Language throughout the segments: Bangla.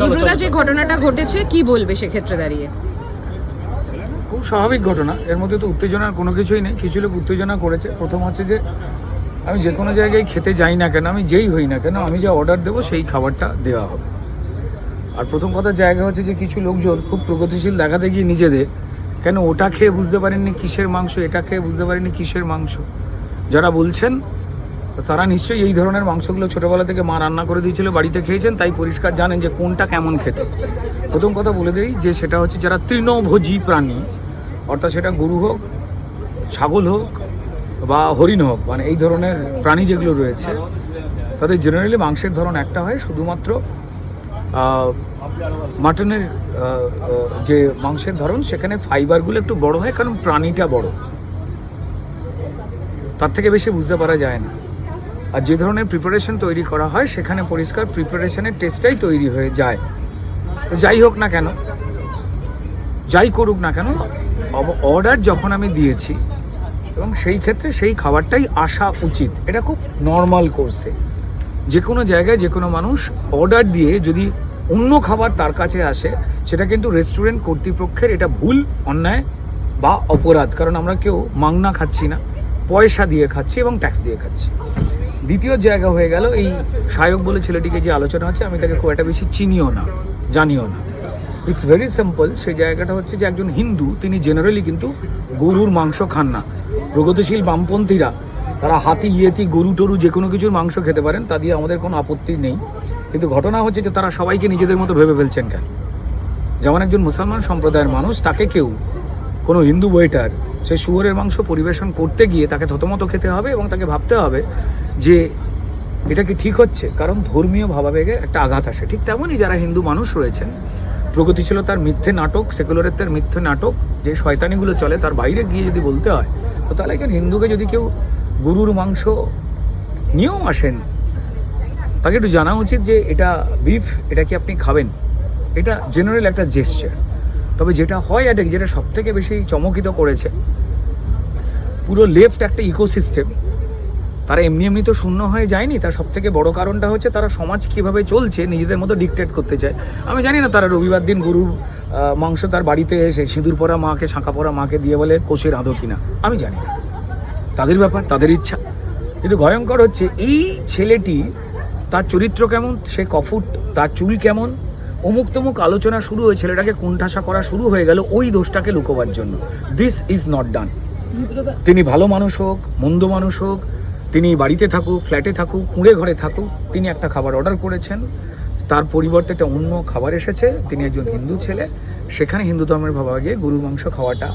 রুদ্রদা যে ঘটনাটা ঘটেছে কি বলবে সেক্ষেত্রে দাঁড়িয়ে? খুব স্বাভাবিক ঘটনা। এর মধ্যে তো উত্তেজনার কোনো কিছুই নেই। কিছু লোক উত্তেজনা করেছে। প্রথম হচ্ছে যে আমি যে কোনো জায়গায় খেতে যাই না কেন আমি যেই হই না কেন আমি যা অর্ডার দেবো সেই খাবারটা দেওয়া হবে। আর প্রথম কথা জায়গা হচ্ছে যে কিছু লোকজন খুব প্রগতিশীল দেখাতে গিয়ে নিজেদের কেন ওটা খেয়ে বুঝতে পারেননি কিসের মাংস এটা খেয়ে বুঝতে পারেননি কিসের মাংস? যারা বলছেন তারা নিশ্চয়ই এই ধরনের মাংসগুলো ছোটোবেলা থেকে মা রান্না করে দিয়েছিল, বাড়িতে খেয়েছেন, তাই পরিষ্কার জানেন যে কোনটা কেমন খেতে। প্রথম কথা বলে দিই যে সেটা হচ্ছে যারা তৃণভোজী প্রাণী, অর্থাৎ সেটা গরু হোক, ছাগল হোক বা হরিণ হোক মানে এই ধরনের প্রাণী যেগুলো রয়েছে, তাদের জেনারেলি মাংসের ধরন একটা হয়, শুধুমাত্র মাটনের যে মাংসের ধরন, সেখানে ফাইবারগুলো একটু বড় হয়, কারণ প্রাণীটা বড়। তার থেকে বেশি বুঝতে পারা যায় না। আর যে ধরনের প্রিপারেশন তৈরি করা হয়, সেখানে পরিষ্কার প্রিপারেশনের টেস্টটাই তৈরি হয়ে যায়। তো যাই হোক না কেন, যাই করুক না কেন অর্ডার যখন আমি দিয়েছি, এবং সেই ক্ষেত্রে সেই খাবারটাই আসা উচিত। এটা খুব নর্মাল কোর্সে যে কোনো জায়গায় যে কোনো মানুষ অর্ডার দিয়ে যদি অন্য খাবার তার কাছে আসে, সেটা কিন্তু রেস্টুরেন্ট কর্তৃপক্ষের এটা ভুল, অন্যায় বা অপরাধ। কারণ আমরা কেউ মাংনা খাচ্ছি না, পয়সা দিয়ে খাচ্ছি এবং ট্যাক্স দিয়ে খাচ্ছি। দ্বিতীয় জায়গা হয়ে গেল এই সায়ক বলে ছেলেটিকে যে আলোচনা হচ্ছে, আমি তাকে খুব একটা বেশি চিনিও না, জানিও না। ইটস ভেরি সিম্পল সেই জায়গাটা হচ্ছে যে একজন হিন্দু, তিনি জেনারেলি কিন্তু গরুর মাংস খান না। প্রগতিশীল বামপন্থীরা, তারা হাতি, ইয়েতি, গরু, টরু, যে কোনো কিছুর মাংস খেতে পারেন, তা দিয়ে আমাদের কোনো আপত্তি নেই। কিন্তু ঘটনা হচ্ছে যে তারা সবাইকে নিজেদের মতো ভেবে ফেলছেন কেন? যেমন একজন মুসলমান সম্প্রদায়ের মানুষ, তাকে কেউ কোনো হিন্দু ওয়েটার সে শুয়োরের মাংস পরিবেশন করতে গিয়ে তাকে থতমত খেতে হবে এবং তাকে ভাবতে হবে যে এটা কি ঠিক হচ্ছে? কারণ ধর্মীয় ভাবাবেগে একটা আঘাত আসে। ঠিক তেমনই যারা হিন্দু মানুষ রয়েছেন, প্রগতিশীলতার মিথ্যে নাটক, সেকুলারিত্বের মিথ্যে নাটক, যে শয়তানিগুলো চলে তার বাইরে গিয়ে যদি বলতে হয়, তো তাহলে একজন হিন্দুকে যদি কেউ গরুর মাংস নিয়েও আসেন, তাকে একটু জানা উচিত যে এটা বিফ এটা কি আপনি খাবেন? এটা জেনারেল একটা জেস্টার তবে যেটা হয় এটা যেটা সব থেকে বেশি চমকিত করেছে, পুরো লেফট একটা ইকোসিস্টেম। তারা এমনি এমনি তো শূন্য হয়ে যায়নি, তার সব থেকে বড় কারণটা হচ্ছে তারা সমাজ কীভাবে চলছে, নিজেদের মতো ডিকটেট করতে চায়। আমি জানি না তারা রবিবার দিন গরুর মাংস তার বাড়িতে এসে সিঁদুর পরা মাকে, শাঁখা পরা মাকে দিয়ে বলে কোষের আদো কিনা। আমি জানি না। তাদের ব্যাপার, তাদের ইচ্ছা। কিন্তু ভয়ঙ্কর হচ্ছে, এই ছেলেটি তার চরিত্র কেমন, সে কফুট, তার চুল কেমন অমুক তমুক আলোচনা শুরু হয়ে ছেলেটাকে কোণঠাসা করা শুরু হয়ে গেল ওই দোষটাকে লুকোবার জন্য। দিস ইজ নট ডান তিনি ভালো মানুষ হোক, মন্দ মানুষ হোক, তিনি বাড়িতে থাকুক ফ্ল্যাটে থাকুক, কুঁড়ে ঘরে থাকুক, তিনি একটা খাবার অর্ডার করেছেন। তার পরিবর্তে একটা অন্য খাবার এসেছে। তিনি একজন হিন্দু ছেলে। সেখানে হিন্দু ধর্মের ভাবাগে গরু মাংস খাওয়াটা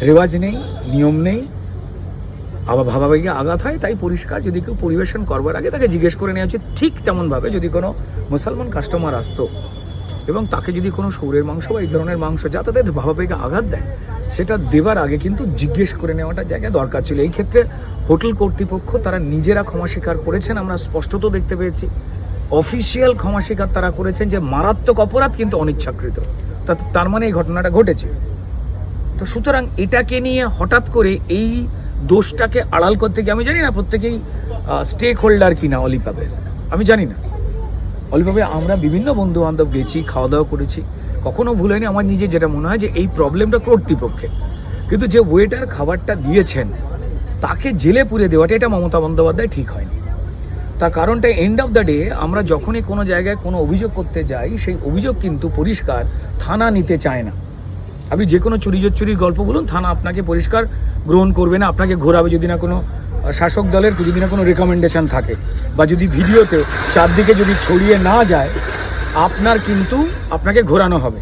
রেওয়াজ নেই, নিয়ম নেই। আবার ভাবাবেগে আঘাত হয়, তাই পরিষ্কার যদি কেউ পরিবেশন করবার আগে তাকে জিজ্ঞেস করে নেওয়া উচিত, ঠিক তেমনভাবে যদি কোনো মুসলমান কাস্টমার আসতো এবং তাকে যদি কোনো সৌরের মাংস বা এই ধরনের মাংস, যা তাদের ভাবাবেগে আঘাত দেয়, সেটা দেবার আগে কিন্তু জিজ্ঞেস করে নেওয়াটা জায়গায় দরকার ছিল। এই ক্ষেত্রে হোটেল কর্তৃপক্ষ তারা নিজেরা ক্ষমা স্বীকার করেছেন, আমরা স্পষ্টত দেখতে পেয়েছি। অফিসিয়াল ক্ষমা স্বীকার তারা করেছেন যে মারাত্মক অপরাধ কিন্তু অনিচ্ছাকৃত। তার মানে এই ঘটনাটা ঘটেছে। তো সুতরাং এটাকে নিয়ে হঠাৎ করে এই দোষটাকে আড়াল করতে গিয়ে, আমি জানি না প্রত্যেকেই স্টেক হোল্ডার কিনা অলিপাবের আমি জানি না। অলিপাবে আমরা বিভিন্ন বন্ধু বান্ধব গেছি খাওয়া দাওয়া করেছি। কখনো ভুল হয়নি। আমার নিজে যেটা মনে হয় যে এই প্রবলেমটা কর্তৃপক্ষের। কিন্তু যে ওয়েটার খাবারটা দিয়েছেন, তাকে জেলে পুরে দেওয়াটা এটা মমতা বন্দ্যোপাধ্যায় ঠিক হয়নি। তার কারণটা এন্ড অফ দ্য ডে আমরা যখনই কোনো জায়গায় কোনো অভিযোগ করতে যাই, সেই অভিযোগ কিন্তু পরিষ্কার, থানা নিতে চায় না। আপনি যে কোনো চুরি চুরির গল্প বলুন, থানা আপনাকে পরিষ্কার গ্রহণ করবে না, আপনাকে ঘোরাবে যদি না কোনো শাসক দলের, যদি না কোনো রেকমেন্ডেশন থাকে। বা যদি ভিডিওতে চারদিকে যদি ছড়িয়ে না যায়, আপনার কিন্তু আপনাকে ঘোরানো হবে।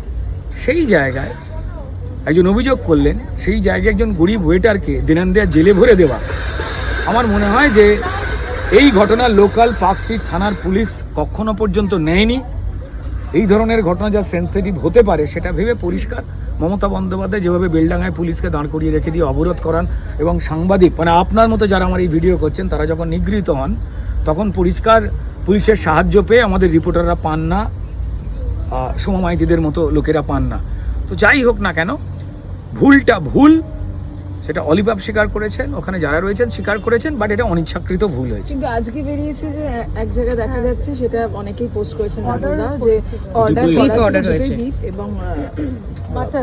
সেই জায়গায় একজন অভিযোগ করলেন, সেই জায়গায় একজন গরিব ওয়েটারকে দিনান দেয়া জেলে ভরে দেওয়া। আমার মনে হয় যে এই ঘটনা লোকাল পার্ক স্ট্রিট থানার পুলিশ কখনো পর্যন্ত নেয়নি। এই ধরনের ঘটনা যা সেন্সিটিভ হতে পারে, সেটা ভেবে পরিষ্কার মমতা বন্দ্যোপাধ্যায় যেভাবে বেলডাঙ্গায় পুলিশকে দাঁড় করিয়ে রেখে দিয়ে অবরোধ করান এবং সাংবাদিক মানে আপনার মতো যারা আমার এই ভিডিও করছেন, তারা যখন নিগৃহীত হন, তখন পরিষ্কার পুলিশের সাহায্য পেয়ে আমাদের রিপোর্টাররা পান না সমমাইতিদের মাইতিদের মতো লোকেরা পান না। তো যাই হোক না কেন, ভুলটা ভুল সেটা অলিবাব স্বীকার করেছেন ওখানে যারা রয়েছেন স্বীকার করেছেন বাট এটা অনিচ্ছাকৃত ভুল হয়েছে। কিন্তু আজকে বেরিয়েছে যে এক জায়গায় দেখা যাচ্ছে সেটা অনেকেই পোস্ট করেছেন যে অর্ডার order ছিল হয়েছে। বিফ এবং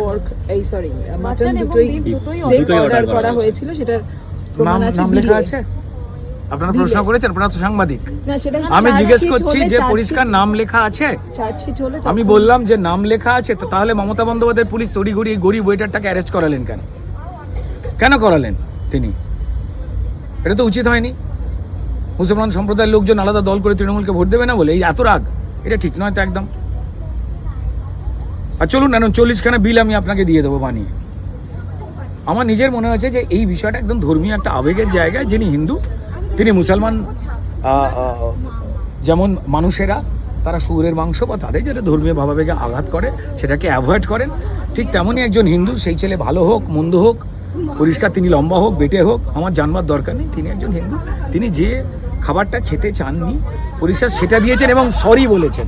পর্ক এই সরি মাটন দুটোই দুটোই অর্ডার করা হয়েছিল। সেটার প্রমাণ আছে নাম লেখা আছে? আপনারা প্রশ্ন করেছেন? আপনারা তো সাংবাদিক। আমি জিজ্ঞেস করছি যে পরিষ্কার নাম লেখা আছে? আমি বললাম যে নাম লেখা আছে তো তাহলে মমতা বন্দ্যোপাধ্যায় পুলিশ তড়িঘড়ি গরিব ওয়েটারটাকে অ্যারেস্ট করালেন কেন? কেন করালেন তিনি? এটা তো উচিত হয়নি। মুসলমান সম্প্রদায়ের লোকজন আলাদা দল করে তৃণমূলকে ভোট দেবে না বলে? এই এত রাগ, এটা ঠিক নয় তো একদম? আর চলুন না চল্লিশখানা বিল আমি আপনাকে দিয়ে দেবো বানিয়ে। আমার নিজের মনে হয়েছে যে এই বিষয়টা একদম ধর্মীয় একটা আবেগের জায়গায় যিনি হিন্দু, তিনি মুসলমান যেমন মানুষেরা তারা শুয়োরের মাংস বা তাদের যেটা ধর্মীয় ভাবাবেগে আঘাত করে, সেটাকে অ্যাভয়েড করেন, ঠিক তেমনই একজন হিন্দু, সেই ছেলে ভালো হোক, মন্দ হোক পরিষ্কার, তিনি লম্বা হোক, বেটে হোক, আমার জানবার দরকার নেই। তিনি একজন হিন্দু। তিনি যে খাবারটা খেতে চাননি, পরিষ্কার সেটা দিয়েছেন এবং সরি বলেছেন।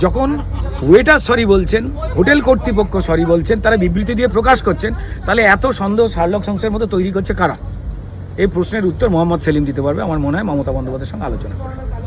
যখন ওয়েটার সরি বলছেন, হোটেল কর্তৃপক্ষ সরি বলছেন, তারা বিবৃতি দিয়ে প্রকাশ করছেন, তাহলে এত সন্দেহ শার্লক সংসের মতো তৈরি করছে কারা? এই প্রশ্নের উত্তর মোহাম্মদ সেলিম দিতে পারবে। আমার মনে হয় মমতা বন্দ্যোপাধ্যায়ের সঙ্গে আলোচনা করে।